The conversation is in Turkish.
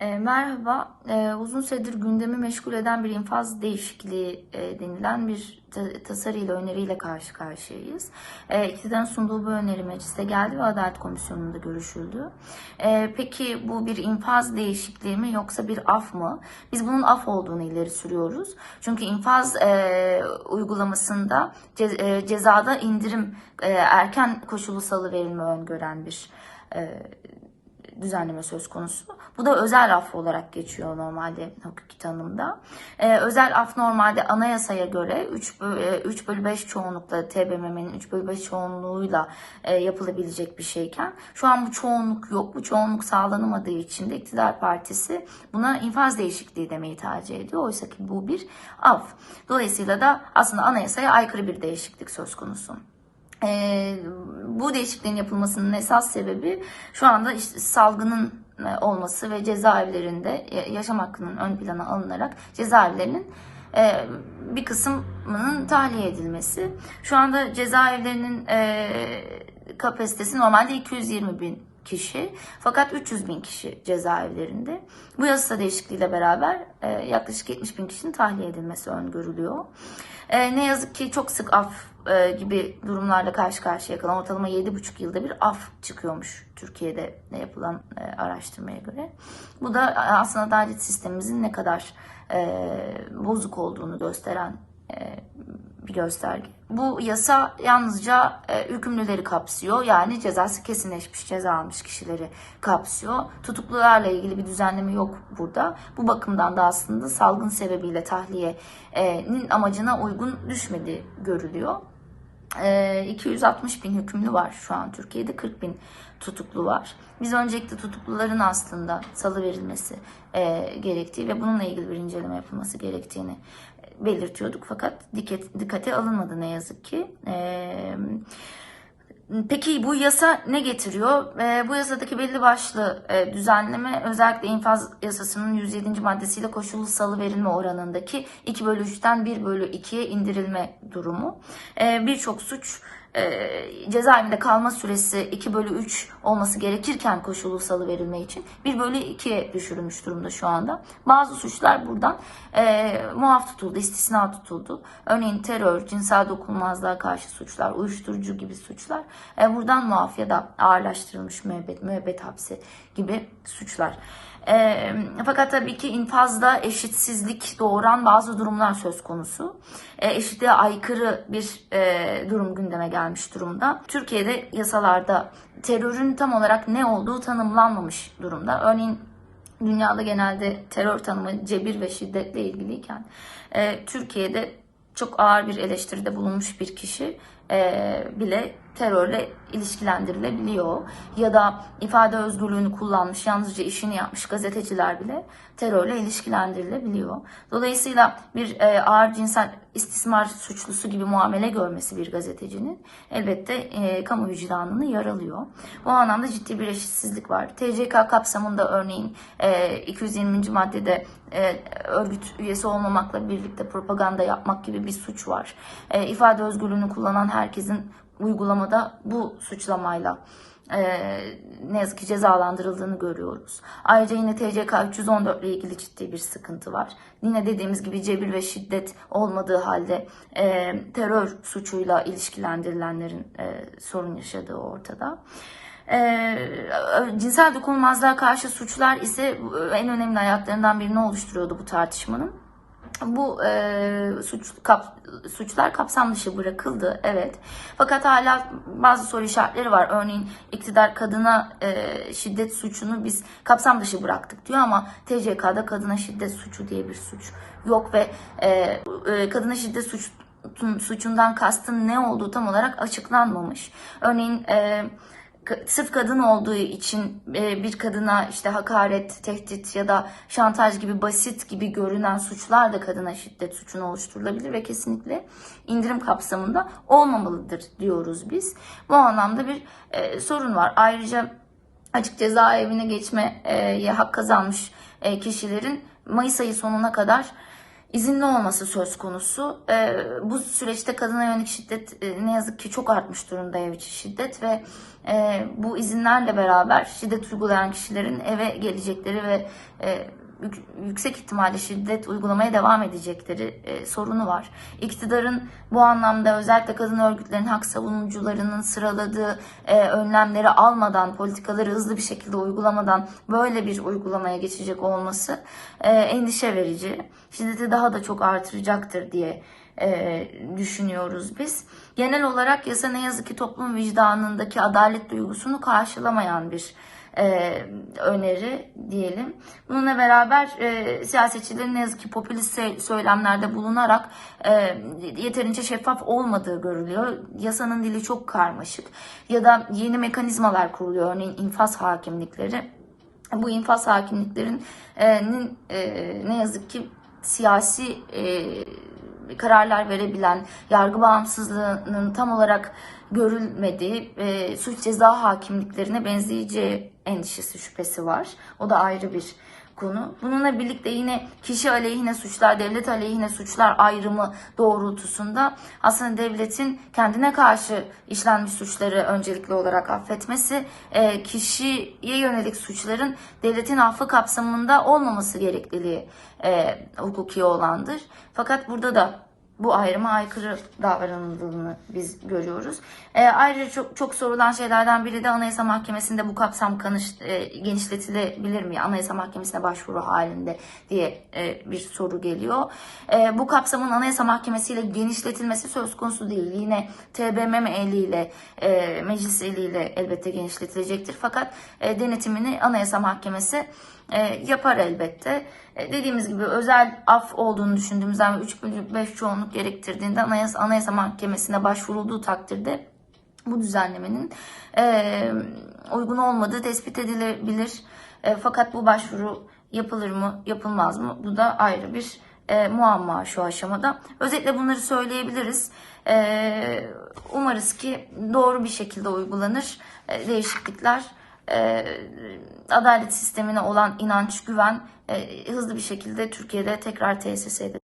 E, merhaba. E, uzun süredir gündemi meşgul eden bir infaz değişikliği e, denilen bir ta- tasarıyla, öneriyle karşı karşıyayız. E, iktidarın sunduğu bu öneri mecliste geldi ve Adalet Komisyonu'nda görüşüldü. E, peki bu bir infaz değişikliği mi yoksa bir af mı? Biz bunun af olduğunu ileri sürüyoruz. Çünkü infaz e, uygulamasında ce- e, cezada indirim, e, erken koşulu salı verilme öngören bir e, düzenleme söz konusu. Bu da özel af olarak geçiyor normalde hukuki tanımda. Ee, özel af normalde anayasaya göre 3 bölü, 3 bölü 5 çoğunlukla TBMM'nin 3 bölü 5 çoğunluğuyla e, yapılabilecek bir şeyken şu an bu çoğunluk yok. Bu çoğunluk sağlanamadığı için de iktidar partisi buna infaz değişikliği demeyi tercih ediyor. Oysa ki bu bir af. Dolayısıyla da aslında anayasaya aykırı bir değişiklik söz konusu. Ee, bu değişikliğin yapılmasının esas sebebi şu anda işte salgının e, olması ve cezaevlerinde e, yaşam hakkının ön plana alınarak cezaevlerinin e, bir kısmının tahliye edilmesi. Şu anda cezaevlerinin e, kapasitesi normalde 220 bin kişi fakat 300 bin kişi cezaevlerinde. Bu yasa değişikliğiyle beraber e, yaklaşık 70 bin kişinin tahliye edilmesi öngörülüyor. E, ne yazık ki çok sık af e, gibi durumlarla karşı karşıya kalan ortalama 7,5 yılda bir af çıkıyormuş Türkiye'de yapılan e, araştırmaya göre. Bu da aslında adalet sistemimizin ne kadar e, bozuk olduğunu gösteren e, gösterge. Bu yasa yalnızca e, hükümlüleri kapsıyor. Yani cezası kesinleşmiş, ceza almış kişileri kapsıyor. Tutuklularla ilgili bir düzenleme yok burada. Bu bakımdan da aslında salgın sebebiyle tahliyenin amacına uygun düşmediği görülüyor. E, 260 bin hükümlü var şu an Türkiye'de 40 bin tutuklu var. Biz öncelikle tutukluların aslında salı verilmesi e, gerektiği ve bununla ilgili bir inceleme yapılması gerektiğini belirtiyorduk fakat dikkat, dikkate alınmadı ne yazık ki. E, Peki bu yasa ne getiriyor? E, bu yasadaki belli başlı e, düzenleme özellikle infaz yasasının 107. maddesiyle koşullu salı verilme oranındaki 2 bölü 3'ten 1 bölü 2'ye indirilme durumu. E, Birçok suç e, cezaevinde kalma süresi 2 bölü 3 olması gerekirken koşullu salı verilme için 1 bölü 2'ye düşürülmüş durumda şu anda. Bazı suçlar buradan e, muaf tutuldu, istisna tutuldu. Örneğin terör, cinsel dokunulmazlığa karşı suçlar, uyuşturucu gibi suçlar e, buradan muaf ya da ağırlaştırılmış müebbet, müebbet hapsi gibi suçlar. E, fakat tabii ki infazda eşitsizlik doğuran bazı durumlar söz konusu. E, eşitliğe aykırı bir e, durum gündeme gelmiş durumda. Türkiye'de yasalarda terörün tam olarak ne olduğu tanımlanmamış durumda. Örneğin dünyada genelde terör tanımı cebir ve şiddetle ilgiliyken e, Türkiye'de çok ağır bir eleştiride bulunmuş bir kişi e, bile terörle ilişkilendirilebiliyor. Ya da ifade özgürlüğünü kullanmış, yalnızca işini yapmış gazeteciler bile terörle ilişkilendirilebiliyor. Dolayısıyla bir e, ağır cinsel istismar suçlusu gibi muamele görmesi bir gazetecinin elbette e, kamu vicdanını yaralıyor. Bu anlamda ciddi bir eşitsizlik var. TCK kapsamında örneğin e, 220. maddede e, örgüt üyesi olmamakla birlikte propaganda yapmak gibi bir suç var. E, ifade özgürlüğünü kullanan herkesin uygulamada bu suçlamayla e, ne yazık ki cezalandırıldığını görüyoruz. Ayrıca yine TCK 314 ile ilgili ciddi bir sıkıntı var. Yine dediğimiz gibi cebir ve şiddet olmadığı halde e, terör suçuyla ilişkilendirilenlerin e, sorun yaşadığı ortada. E, cinsel dokunulmazlığa karşı suçlar ise en önemli ayaklarından birini oluşturuyordu bu tartışmanın bu e, suç kap, suçlar kapsam dışı bırakıldı evet. Fakat hala bazı soru işaretleri var. Örneğin iktidar kadına e, şiddet suçunu biz kapsam dışı bıraktık diyor ama TCK'da kadına şiddet suçu diye bir suç yok ve e, e, kadına şiddet suç suçundan kastın ne olduğu tam olarak açıklanmamış. Örneğin e, sırf kadın olduğu için e, bir kadına işte hakaret, tehdit ya da şantaj gibi basit gibi görünen suçlar da kadına şiddet suçunu oluşturulabilir ve kesinlikle indirim kapsamında olmamalıdır diyoruz biz. Bu anlamda bir e, sorun var. Ayrıca açık cezaevine geçmeye hak kazanmış e, kişilerin Mayıs ayı sonuna kadar izinli olması söz konusu. Ee, bu süreçte kadına yönelik şiddet e, ne yazık ki çok artmış durumda ev içi şiddet ve e, bu izinlerle beraber şiddet uygulayan kişilerin eve gelecekleri ve e, yüksek ihtimalle şiddet uygulamaya devam edecekleri e, sorunu var. İktidarın bu anlamda özellikle kadın örgütlerin hak savunucularının sıraladığı e, önlemleri almadan, politikaları hızlı bir şekilde uygulamadan böyle bir uygulamaya geçecek olması e, endişe verici. Şiddeti daha da çok artıracaktır diye e, düşünüyoruz biz. Genel olarak yasa ne yazık ki toplum vicdanındaki adalet duygusunu karşılamayan bir e, öneri diyelim. Bununla beraber e, siyasetçilerin ne yazık ki popülist söylemlerde bulunarak e, yeterince şeffaf olmadığı görülüyor. Yasanın dili çok karmaşık ya da yeni mekanizmalar kuruluyor. Örneğin infaz hakimlikleri. Bu infaz hakimliklerinin e, e, ne yazık ki siyasi e, kararlar verebilen, yargı bağımsızlığının tam olarak görülmediği e, suç ceza hakimliklerine benzeyeceği endişesi şüphesi var. O da ayrı bir konu. Bununla birlikte yine kişi aleyhine suçlar, devlet aleyhine suçlar ayrımı doğrultusunda aslında devletin kendine karşı işlenmiş suçları öncelikli olarak affetmesi, e, kişiye yönelik suçların devletin affı kapsamında olmaması gerekliliği e, hukuki olandır. Fakat burada da bu ayrıma aykırı davranıldığını biz görüyoruz. E, ayrıca çok çok sorulan şeylerden biri de Anayasa Mahkemesi'nde bu kapsam kanış, e, genişletilebilir mi? Anayasa Mahkemesi'ne başvuru halinde diye e, bir soru geliyor. E, bu kapsamın Anayasa Mahkemesi ile genişletilmesi söz konusu değil. Yine TBMM eliyle, e, meclis eliyle elbette genişletilecektir. Fakat e, denetimini Anayasa Mahkemesi e, yapar elbette. E, dediğimiz gibi özel af olduğunu düşündüğümüzden ve 3 bölü 5 çoğunluk gerektirdiğinde Anayasa, Anayasa Mahkemesi'ne başvurulduğu takdirde bu düzenlemenin e, uygun olmadığı tespit edilebilir. E, fakat bu başvuru yapılır mı, yapılmaz mı? Bu da ayrı bir e, muamma şu aşamada. Özetle bunları söyleyebiliriz. E, umarız ki doğru bir şekilde uygulanır e, değişiklikler e, adalet sistemine olan inanç, güven e, hızlı bir şekilde Türkiye'de tekrar tesis edilir.